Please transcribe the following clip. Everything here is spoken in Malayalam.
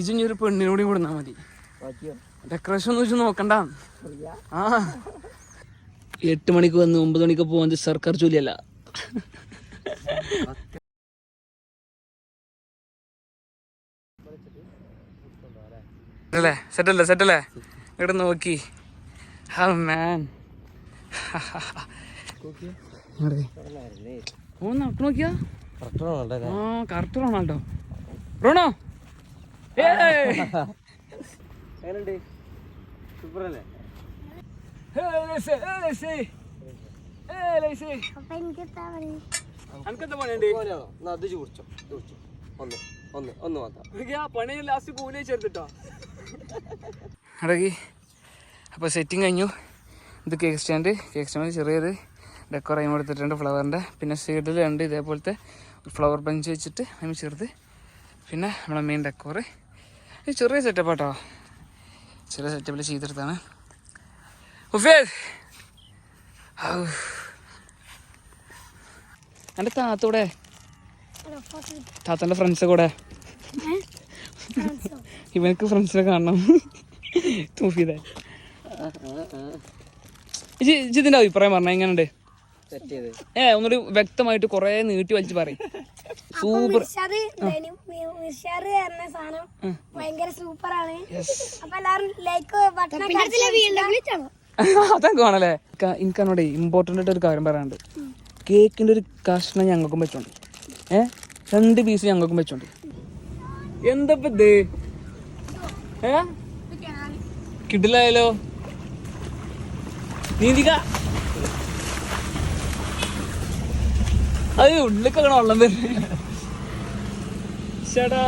ഇജ് ഇനി ഒരു പെണ്ണിനോട് കൊടുന്നാ മതി. ഡെക്കറേഷൻ ഒന്നും വെച്ച് നോക്കണ്ട. ആ. എട്ട് മണിക്ക് വന്ന് ഒമ്പത് മണിക്ക് പോകാൻ സർക്കാർ ജോലിയല്ല. അല്ലേ? സെറ്റല്ലേ സെറ്റല്ലേ? ഇവിടെ നോക്കി. മാൻ ഓ നോക്കിയാ? ആ കറക്റ്റ് റൊണാൾഡോ? റോണോ? കുടിച്ചോ ഇത് കുടിച്ചോ ഒന്ന് അപ്പോൾ കഴിഞ്ഞു. ഇത് കേക്ക് സ്റ്റാൻഡ് കേക്ക് സ്റ്റാൻഡ് ചെറിയത് ഡെക്കോർ ചെയ്യുമ്പോൾ എടുത്തിട്ടുണ്ട് ഫ്ലവറിന്റെ പിന്നെ സൈഡിൽ ഉണ്ട് ഇതേപോലത്തെ ഫ്ലവർ ബഞ്ച് വെച്ചിട്ട് അതിന് ചെറുത് പിന്നെ നമ്മളെ മെയിൻ ഡെക്കോറ് ഇത് ചെറിയ സെറ്റപ്പ് കേട്ടോ ചെറിയ സെറ്റപ്പിൽ ചെയ്തെടുത്താണ്. ഉഫേദ് എന്റെ താത്തൂടെ? താത്തന്റെ ഫ്രണ്ട്സ് കൂടെ. ഇവനക്ക് ഫ്രണ്ട്സിനെ കാണണം. തൂഫീതെ ഇതിന്റെ അഭിപ്രായം പറഞ്ഞ എങ്ങനെയുണ്ട് ഏ ഒന്നുകൂടി വ്യക്തമായിട്ട് കൊറേ നീട്ടി വലിച്ചു പറയും. സൂപ്പർ. ഭയങ്കര ആണ് അപ്പൊ എല്ലാരും ലൈക്ക് അതൊക്കെ ആണല്ലേ? എനിക്ക് എന്നോട് ഇമ്പോർട്ടന്റ് ആയിട്ട് ഒരു കാര്യം പറയാനുണ്ട്. കേക്കിന്റെ ഒരു കഷ്ണം ഞങ്ങൾക്കും വെച്ചോണ്ട്. ഏ? രണ്ട് പീസ് ഞങ്ങൾക്കും വെച്ചോണ്ട്. എന്തപ്പേ ഇത്? ഏ? കിട്ടില്ലായാലോ നീന്തിക അത് ഉള്ളിലൊക്കെ വെള്ളം വരുന്നത് ചേട്ടാ